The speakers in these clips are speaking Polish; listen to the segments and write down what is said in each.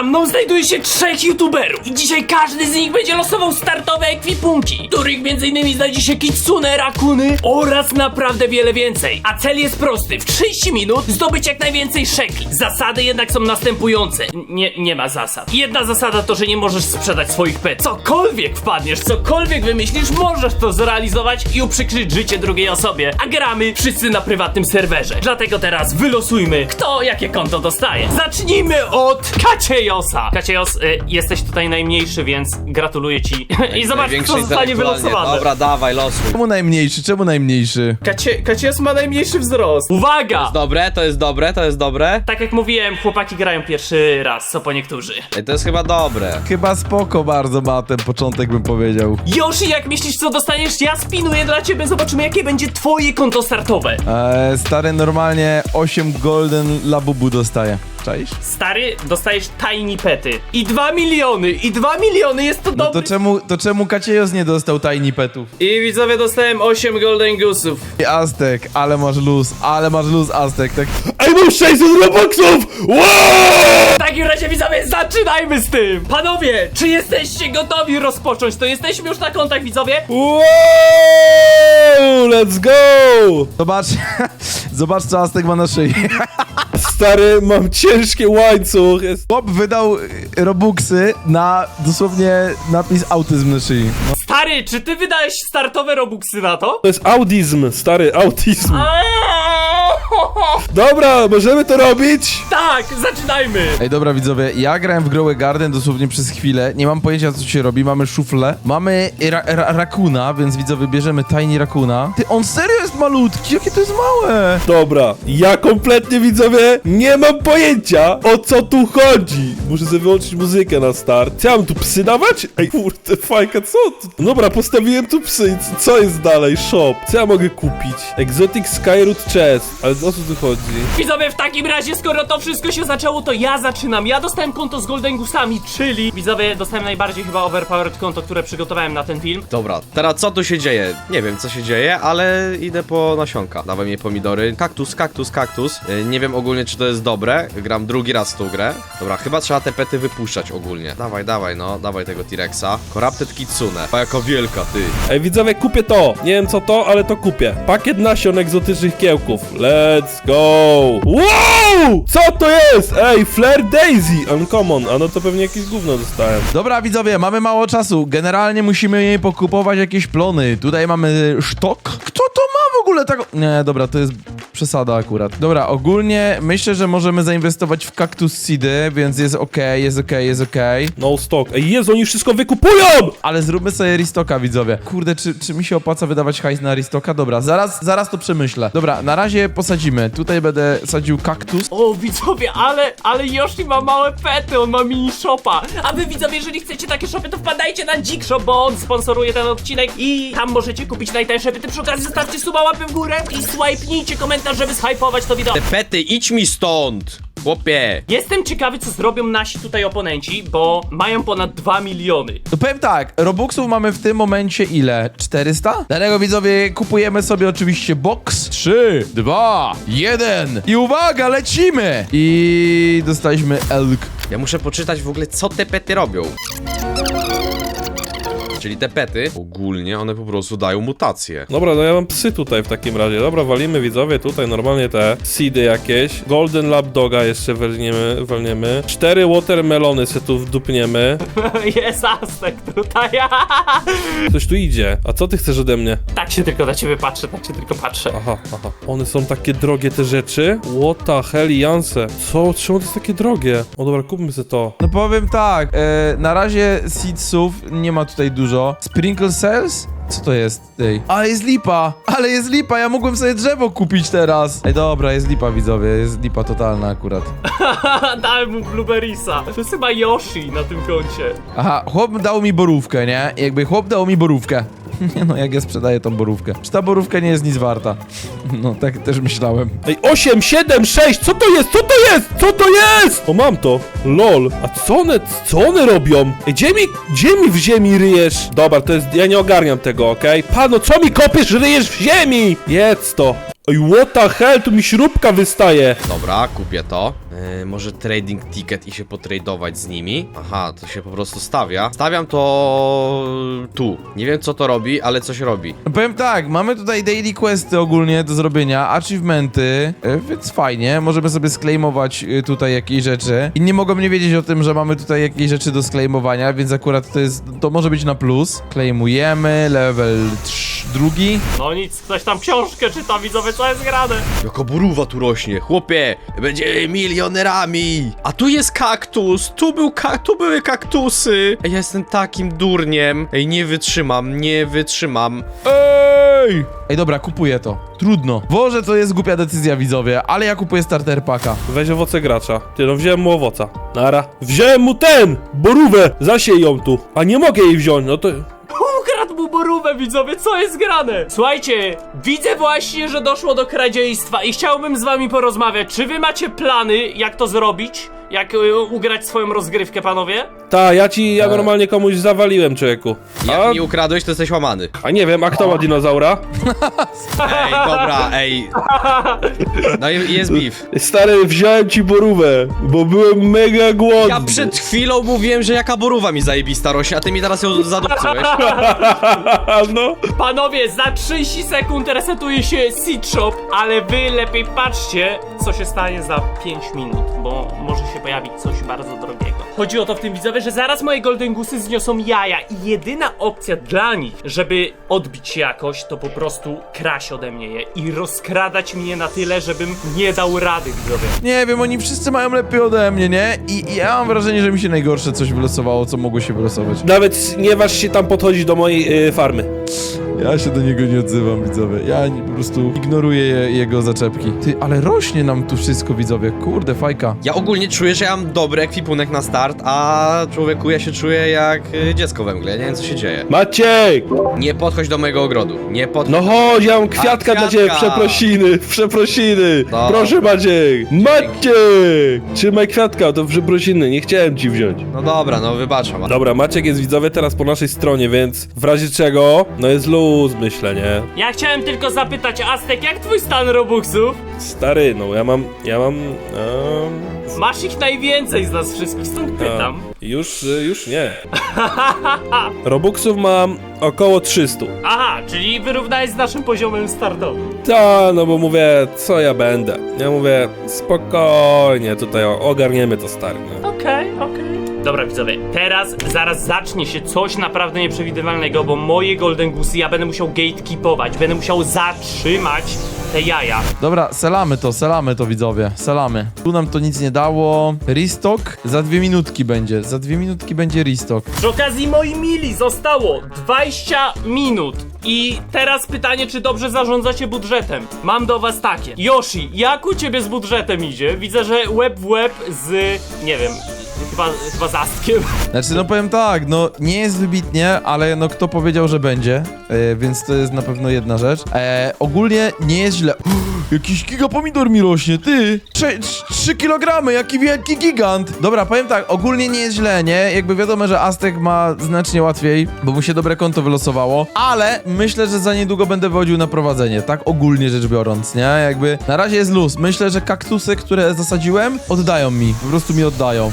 Za mną znajduje się trzech youtuberów i dzisiaj każdy z nich będzie losował startowe ekwipunki, których m.in. znajdzie się Kitsune, Rakuny oraz naprawdę wiele więcej. A cel jest prosty, w 30 minut zdobyć jak najwięcej szekli. Zasady jednak są następujące. Nie, nie ma zasad. Jedna zasada to, że nie możesz sprzedać swoich pet. Cokolwiek wpadniesz, cokolwiek wymyślisz, możesz to zrealizować i uprzykrzyć życie drugiej osobie. A gramy wszyscy na prywatnym serwerze. Dlatego teraz wylosujmy, kto jakie konto dostaje. Zacznijmy od Kaciejosa. Kaciejos, y, jesteś tutaj najmniejszy, więc gratuluję ci. I zobacz, Największy kto zostanie intelektualnie. wylosowany. Dobra, dawaj, losuj. Czemu najmniejszy? Czemu najmniejszy? Kacie, Kaciejos ma najmniejszy wzrost. Uwaga! Dobre, to jest dobre, to jest dobre. Tak jak mówiłem, chłopaki grają pierwszy raz, co po niektórzy. Ej, to jest chyba dobre. Chyba spoko bardzo ma ten początek, bym powiedział. Yoshi, jak myślisz, co dostaniesz? Ja spinuję dla ciebie, zobaczymy, jakie będzie twoje konto startowe. Eee, stary, normalnie 8 golden labubu dostaje. Czaisz? Stary, dostajesz tiny pety. I 2 miliony, i 2 miliony, jest to No dobry... to czemu, to czemu Kaciejos nie dostał tiny petów? I widzowie, dostałem 8 golden goosów. I Aztek, ale masz luz, ale masz luz Aztek, tak? Ej, mam 600 robuxów! Wow! W takim razie, widzowie, zaczynajmy z tym! Panowie, czy jesteście gotowi rozpocząć? To jesteśmy już na kontach, widzowie? Wow! Let's go! Zobacz, zobacz co Aztek ma na szyi. Stary, mam ciężki łańcuch. Jest... Bob wydał y, robuxy na dosłownie napis autyzm na szyi. Stary, czy ty wydałeś startowe robuxy na to? To jest audizm, stary, autizm. Eee! Dobra, możemy to robić? Tak, zaczynajmy! Ej, dobra widzowie, ja grałem w Growy Garden dosłownie przez chwilę, nie mam pojęcia co się robi, mamy szuflę, mamy ra ra rakuna, więc widzowie bierzemy Tiny Rakuna. Ty, on serio jest malutki, jakie to jest małe! Dobra, ja kompletnie widzowie nie mam pojęcia o co tu chodzi. Muszę sobie wyłączyć muzykę na start. Mam tu psy dawać? Ej, kurde, fajka, co? tu- Dobra, postawiłem tu psy. Co jest dalej? Shop. Co ja mogę kupić? Exotic Skyroot Chest. Ale o co tu chodzi? Widzowie, w takim razie, skoro to wszystko się zaczęło, to ja zaczynam. Ja dostałem konto z Golden Goosami, czyli widzowie, dostałem najbardziej chyba overpowered konto, które przygotowałem na ten film. Dobra, teraz co tu się dzieje? Nie wiem, co się dzieje, ale idę po nasionka. Dawaj mi pomidory. Kaktus, kaktus, kaktus. Y, Nie wiem ogólnie, czy to jest dobre. Gram drugi raz w tą grę. Dobra, chyba trzeba te pety wypuszczać ogólnie. Dawaj, dawaj, no. Dawaj tego T-Rexa. Corrupted Kitsune. A jaka wielka, ty. Ej, widzowie, kupię to. Nie wiem co to, ale to kupię. Pakiet nasion egzotycznych kiełków. Let's go. Wow! Co to jest? Ej, Flare Daisy. Uncommon. A no to pewnie jakieś gówno dostałem. Dobra widzowie, mamy mało czasu, generalnie musimy jej pokupować jakieś plony. Tutaj mamy sztok. Kto to ma w ogóle taką... Nie, dobra, to jest przesada akurat. Dobra, ogólnie myślę, że możemy zainwestować w kaktus seedy, więc jest okej, jest okej, jest okej. No stock. Ej, Jezu, oni wszystko wykupują! Ale zróbmy sobie Ristoka, widzowie. Kurde, czy, czy mi się opłaca wydawać hajs na Ristoka? Dobra, zaraz, zaraz to przemyślę. Dobra, na razie posadzimy. Tutaj będę sadził kaktus. O, widzowie, ale, ale Yoshi ma małe pety, on ma mini shopa. A wy widzowie, jeżeli chcecie takie shopy, to wpadajcie na Dzik Shop, bo on sponsoruje ten odcinek i tam możecie kupić najtańsze pety. Przy okazji zostawcie suba, łapę w górę i swipenijcie komentarz, żeby zhypować to wideo. Te pety, idź mi stąd! Chłopie! Jestem ciekawy, co zrobią nasi tutaj oponenci, bo mają ponad 2 miliony. To powiem tak, Robuxów mamy w tym momencie ile? 400? Dlatego widzowie kupujemy sobie oczywiście box. 3, 2, 1 i uwaga, lecimy! I dostaliśmy elk. Ja muszę poczytać w ogóle, co te pety robią. Czyli te pety, ogólnie one po prostu dają mutacje. Dobra, no ja mam psy tutaj w takim razie. Dobra, walimy widzowie tutaj normalnie te seedy jakieś. Golden Lab Doga jeszcze weźmiemy, walniemy. Cztery watermelony se tu wdupniemy. Jest Aztek tutaj. Ktoś tu idzie. A co ty chcesz ode mnie? tak się tylko na ciebie patrzę, tak się tylko patrzę. Aha, aha. One są takie drogie te rzeczy? What the hell, Janse? Co? Czemu to jest takie drogie? O dobra, kupmy sobie to. No powiem tak, e, na razie seedsów nie ma tutaj dużo. Sprinkle cells? Co to jest? Ej. Ale jest lipa! Ale jest lipa! Ja mogłem sobie drzewo kupić teraz! Ej, dobra, jest lipa, widzowie. Jest lipa totalna akurat. Dałem mu Blueberrysa. To jest chyba Yoshi na tym koncie. Aha, chłop dał mi borówkę, nie? Jakby chłop dał mi borówkę. Nie no, jak ja sprzedaję tą borówkę. Czy ta borówka nie jest nic warta? No, tak też myślałem. Ej, 8, 7, 6! Co to jest? Co to jest? Co to jest? O, mam to. Lol. A co one, co one robią? Ej, gdzie mi, gdzie mi w ziemi ryjesz? Dobra, to jest, ja nie ogarniam tego, okej? Pano, co mi kopiesz, ryjesz w ziemi? Jedz to. Oj, what the hell, tu mi śrubka wystaje. Dobra, kupię to. Yy, może trading ticket i się potradować z nimi. Aha, to się po prostu stawia. Stawiam to tu. Nie wiem co to robi, ale coś robi. No Powiem tak, mamy tutaj daily questy ogólnie do zrobienia, achievementy, e, więc fajnie, możemy sobie sklejmować e, tutaj jakieś rzeczy. Inni mogą nie wiedzieć o tym, że mamy tutaj jakieś rzeczy do sklejmowania, więc akurat to jest, to może być na plus. Klejmujemy, level trz- drugi. No nic, ktoś tam książkę czyta, widzowie, co jest grane. Jaka burówa tu rośnie, chłopie! Będziemy milionerami! A tu jest kaktus! Tu był ka tu były kaktusy! Ej, ja jestem takim durniem! Ej, nie wytrzymam, nie wytrzymam. Ej! Ej, dobra, kupuję to. Trudno. Boże, to jest głupia decyzja, widzowie, ale ja kupuję starter packa. Weź owoce gracza. Ty, no wziąłem mu owoca. Nara. Wziąłem mu ten! Borówę! Zasiej ją tu. A nie mogę jej wziąć, no to... Widzowie, co jest grane? Słuchajcie, widzę właśnie, że doszło do kradziejstwa i chciałbym z wami porozmawiać. Czy wy macie plany, jak to zrobić? Jak y, ugrać swoją rozgrywkę, panowie? Ta, ja ci, ja normalnie komuś zawaliłem, człowieku. A, Jak mi ukradłeś, to jesteś łamany. a nie wiem, a kto ma dinozaura? Ej, dobra, ej. No i jest beef. Stary, wziąłem ci borówę, bo byłem mega głodny. Ja przed chwilą mówiłem, że jaka borówa mi zajebista rośnie, a ty mi teraz ją zadupcyłeś. no. Panowie, za 30 sekund resetuje się Seed Shop, ale wy lepiej patrzcie, co się stanie za 5 minut, bo może się pojawić coś bardzo drogiego. Chodzi o to w tym widzowie, że zaraz moje Golden Goosey zniosą jaja i jedyna opcja dla nich, żeby odbić się jakoś, to po prostu kraść ode mnie je i rozkradać mnie na tyle, żebym nie dał rady, widzowie. Nie wiem, oni wszyscy mają lepiej ode mnie, nie? I, i ja mam wrażenie, że mi się najgorsze coś wylosowało, co mogło się wylosować. Nawet nie waż się tam podchodzić do mojej y, farmy. Ja się do niego nie odzywam, widzowie. Ja nie- po prostu ignoruję je, jego zaczepki. Ty, ale rośnie nam tu wszystko, widzowie. Kurde, fajka. Ja ogólnie czuję, że ja mam dobry ekwipunek na start, a człowieku ja się czuję jak y, dziecko we mgle, nie wiem co się dzieje. Maciek! Nie podchodź do mojego ogrodu, nie podchodź. No chodź, ja mam kwiatka dla ciebie, kwiatka. przeprosiny, przeprosiny. No. Proszę Maciek. Maciek! Trzymaj kwiatka, to przeprosiny, nie chciałem ci wziąć. No dobra, no wybaczam. Dobra, Maciek jest widzowie teraz po naszej stronie, więc w razie czego, no jest luz, myślę, nie? Ja chciałem tylko zapytać, Aztek, jak twój stan Robuxów? Stary, no ja mam, ja mam, em, Masz ich najwięcej z nas wszystkich, stąd pytam. już, y, już nie. Robuxów mam około 300. Aha, czyli wyrównałeś z naszym poziomem startowym. Ta, no bo mówię, co ja będę? Ja mówię, spokojnie, tutaj o- ogarniemy to stary. nie? Okej, okej. Dobra widzowie, teraz zaraz zacznie się coś naprawdę nieprzewidywalnego, bo moje Golden Goosey ja będę musiał gatekeepować, będę musiał zatrzymać te jaja. Dobra, selamy to, selamy to, widzowie. Selamy. Tu nam to nic nie dało. Restock za dwie minutki będzie. Za dwie minutki będzie restock. Przy okazji moi mili zostało 20 minut. I teraz pytanie, czy dobrze zarządzacie budżetem? Mam do was takie. Yoshi, jak u ciebie z budżetem idzie? Widzę, że łeb w łeb z... nie wiem, chyba, chyba z Astkiem. Znaczy, no powiem tak, no nie jest wybitnie, ale no kto powiedział, że będzie, e, więc to jest na pewno jedna rzecz. E, ogólnie nie jest źle. jakiś giga pomidor mi rośnie, ty! 3 kg, jaki wielki gigant! Dobra, powiem tak, ogólnie nie jest źle, nie? Jakby wiadomo, że Aztek ma znacznie łatwiej, bo mu się dobre konto wylosowało, ale myślę, że za niedługo będę wodził na prowadzenie, tak ogólnie rzecz biorąc, nie? Jakby na razie jest luz. Myślę, że kaktusy, które zasadziłem, oddają mi, po prostu mi oddają.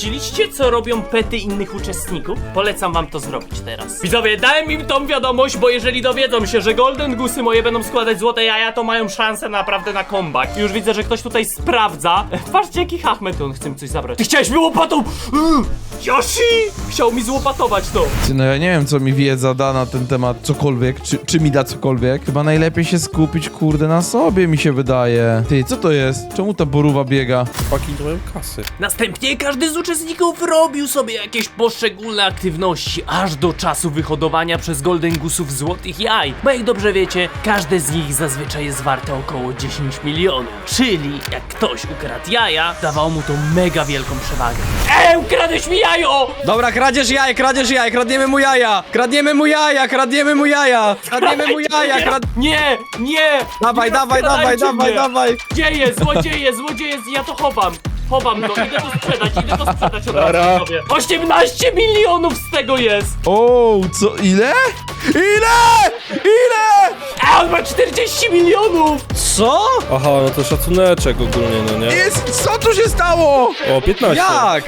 Sprawdziliście, co robią pety innych uczestników? Polecam wam to zrobić teraz. Widzowie, dałem im tą wiadomość, bo jeżeli dowiedzą się, że Golden Goosey moje będą składać złote jaja, to mają szansę naprawdę na comeback. Już widzę, że ktoś tutaj sprawdza. Patrzcie, jaki Ahmed, on chce mi coś zabrać. Ty chciałeś mi łopatą! Yy, Yoshi! Chciał mi złopatować to. Ty, No ja nie wiem, co mi wiedza da na ten temat, cokolwiek, czy, czy mi da cokolwiek. Chyba najlepiej się skupić, kurde, na sobie, mi się wydaje. Ty, co to jest? Czemu ta borówa biega? Chłopaki nie mają kasy. Następnie każdy z uczestników robił sobie jakieś poszczególne aktywności, aż do czasu wyhodowania przez Golden Goosów złotych jaj. Bo jak dobrze wiecie, każde z nich zazwyczaj jest warte około 10 milionów. Czyli jak ktoś ukradł jaja, dawało mu to mega wielką przewagę. Ej, ukradłeś mi jajo! Dobra, kradzież jaj, kradzież jaj, kradniemy mu jaja! Kradniemy mu jaja, kradniemy mu jaja! Kradniemy mu jaja, krad... Nie, nie! Dawaj, nie dawaj, dawaj, rozkradajcie dawaj, mnie. dawaj! Dzieje, złodzieje, złodzieje, ja to chowam. Chowam to, idę to sprzedać, idę to sprzedać od Dobra. razu sobie. 18 milionów z tego jest! O, co, ile? Ile? Ile? A on ma 40 milionów! Co? Aha, no to szacuneczek ogólnie, no nie? Jest, co tu się stało? O, 15. Jak?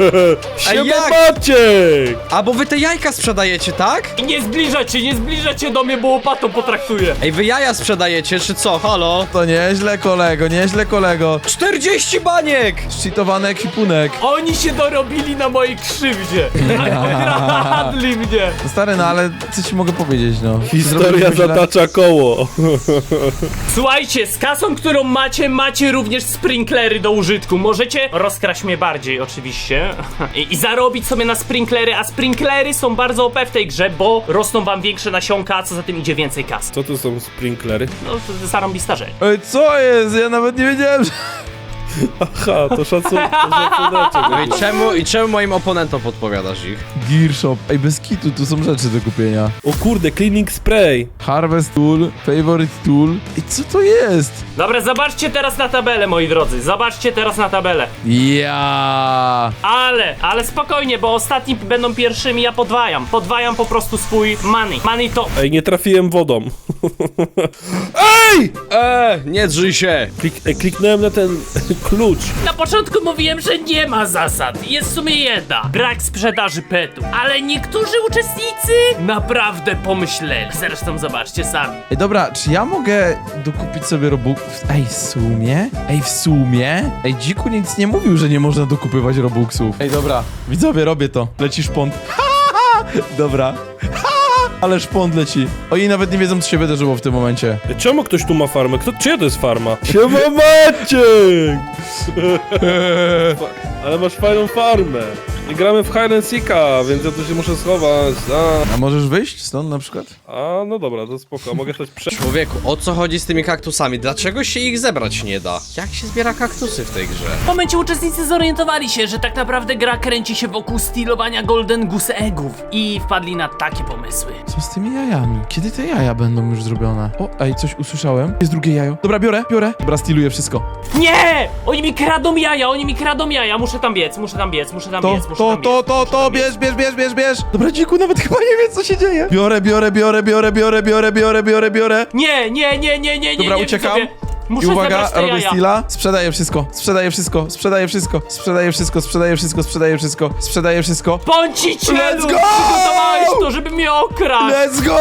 Siema jak? Maciek! A bo wy te jajka sprzedajecie, tak? I nie zbliżacie, nie zbliżacie do mnie, bo łopatą potraktuję. Ej, wy jaja sprzedajecie, czy co? Halo? To nieźle, kolego, nieźle, kolego. 40 baniek! Cheatowany ekwipunek. Oni się dorobili na mojej krzywdzie. Okradli mnie. No Stary, no ale co ci mogę powiedzieć, no? Historia Zrobiliśmy źle. zatacza koło. Słuchajcie, z kasą, którą macie, macie również sprinklery do użytku. Możecie rozkraść mnie bardziej, oczywiście. I, I zarobić sobie na sprinklery, a sprinklery są bardzo OP w tej grze, bo rosną wam większe nasionka, a co za tym idzie więcej kas. Co to są sprinklery? No, to zarąbista rzecz. Ej, co jest? Ja nawet nie wiedziałem, że... Aha, to szacun to szacuneczek. No i czemu, i czemu moim oponentom podpowiadasz ich? Gear Shop. Ej, bez kitu, tu są rzeczy do kupienia. O kurde, cleaning spray. Harvest Tool, Favorite Tool. I co to jest? Dobra, zobaczcie teraz na tabelę, moi drodzy. Zobaczcie teraz na tabelę. Ja. Ale, ale spokojnie, bo ostatni będą pierwszymi, ja podwajam. Podwajam po prostu swój money. Money to... Ej, nie trafiłem wodą. Ej! Eee, nie drzyj się! Klik, ej, kliknąłem na ten klucz. Na początku mówiłem, że nie ma zasad. Jest w sumie jedna. Brak sprzedaży petów. Ale niektórzy uczestnicy naprawdę pomyśleli. Zresztą zobaczcie sami. Ej, dobra, czy ja mogę dokupić sobie Robuxów? Ej, w sumie? Ej, w sumie? Ej, Dziku nic nie mówił, że nie można dokupywać Robuxów. Ej, dobra, widzowie, robię to. Leci szpont. dobra. Ale szpont leci. Oni nawet nie wiedzą, co się wydarzyło w tym momencie. Czemu ktoś tu ma farmę? Kto, czyja to jest farma? Siema Maciek! Ale masz fajną farmę. I gramy w hide and seeka, więc ja tu się muszę schować. A, A możesz wyjść stąd na przykład? a no dobra, to spoko. Mogę coś prze... Człowieku, o co chodzi z tymi kaktusami? Dlaczego się ich zebrać nie da? Jak się zbiera kaktusy w tej grze? W momencie uczestnicy zorientowali się, że tak naprawdę gra kręci się wokół stylowania Golden Goose Eggów. I wpadli na takie pomysły. Co z tymi jajami? Kiedy te jaja będą już zrobione? O, ej, coś usłyszałem. Jest drugie jajo. Dobra, biorę, biorę. Dobra, styluję wszystko. Nie! Oni mi kradą jaja, oni mi kradą jaja. Muszę tam biec, muszę tam biec, muszę tam To, biec, muszę to, to, to, to, bierz, bierz, bierz, bierz, bierz. Dobra, dziku nawet chyba nie wie, co się dzieje. Biorę, biorę, biorę, biorę, biorę, biorę, biorę, biorę, biorę. Nie, nie, nie, nie, nie, nie, Dobra, nie, uciekam. widzowie. Muszę I uwaga, zebrać te robię jaja. steala. Sprzedaję wszystko, sprzedaję wszystko, sprzedaję wszystko, sprzedaję wszystko, sprzedaję wszystko, sprzedaję wszystko, sprzedaję wszystko. Bądźcie Let's go! Przygotowałeś to, żeby mnie okraść! Let's go!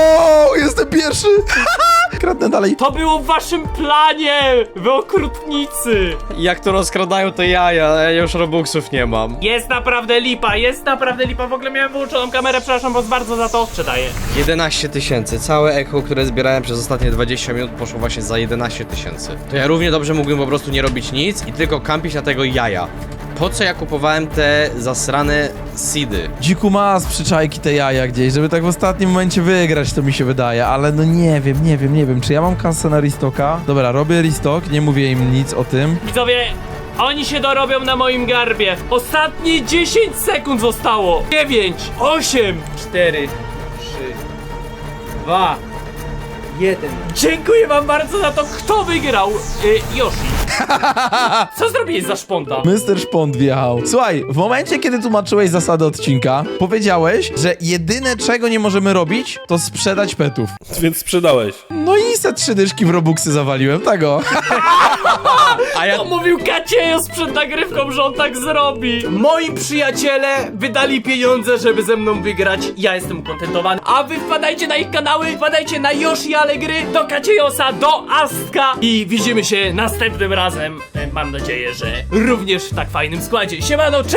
Jestem pierwszy! Kradnę dalej. To było w waszym planie! Wy okrutnicy! Jak to rozkradają te jaja? Ja już robuxów nie mam. Jest naprawdę lipa, jest naprawdę lipa. W ogóle miałem wyłączoną kamerę, przepraszam was bardzo za to. Sprzedaję. 11 tysięcy. Całe echo, które zbierałem przez ostatnie 20 minut poszło właśnie za 11 tysięcy. To ja równie dobrze mógłbym po prostu nie robić nic i tylko kampić na tego jaja. Po co ja kupowałem te zasrane seedy? Dziku ma z przyczajki te jaja gdzieś, żeby tak w ostatnim momencie wygrać, to mi się wydaje, ale no nie wiem, nie wiem, nie wiem, czy ja mam kasę na Ristoka? Dobra, robię Ristok, nie mówię im nic o tym. Widzowie, oni się dorobią na moim garbie. Ostatnie 10 sekund zostało. 9, 8, 4, 3, 2, 1. Dziękuję wam bardzo za to. Kto wygrał? Y, Yoshi. Co zrobiłeś za szponta? Mr. Szpont wjechał. Słuchaj, w momencie, kiedy tłumaczyłeś zasady odcinka, powiedziałeś, że jedyne czego nie możemy robić, to sprzedać petów. Więc sprzedałeś. No i se trzy dyszki w Robuxy zawaliłem, tak tego. A ja... To mówił Kaciejo przed nagrywką, że on tak zrobi. Moi przyjaciele wydali pieniądze, żeby ze mną wygrać. Ja jestem ukontentowany. A wy wpadajcie na ich kanały, wpadajcie na Yoshi Allegry, do Kaciejosa, do Astka i widzimy się następnym razem. E, Mam nadzieję, że również w tak fajnym składzie. Siemano, cześć!